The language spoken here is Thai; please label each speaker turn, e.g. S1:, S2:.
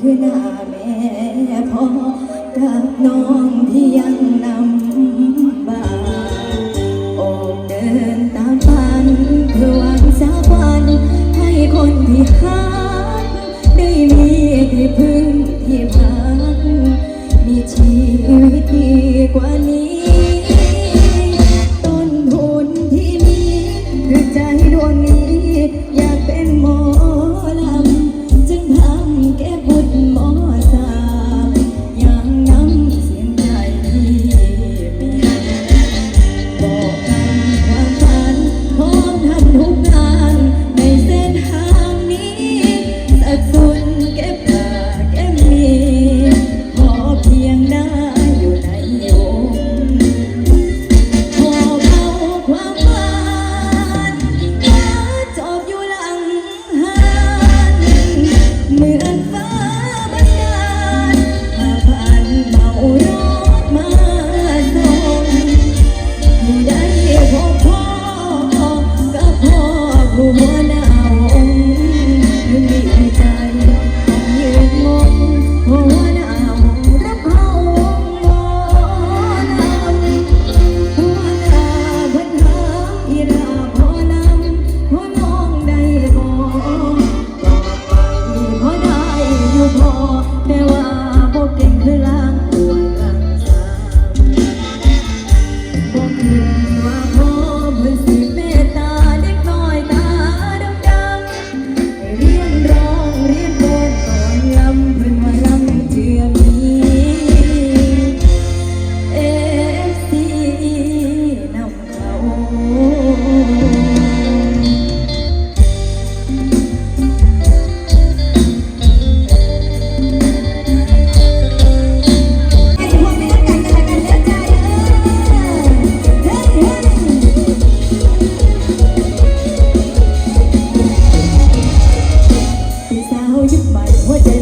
S1: คือหน้าแม่พ่อกับน้องที่ยังนำ หัวใจ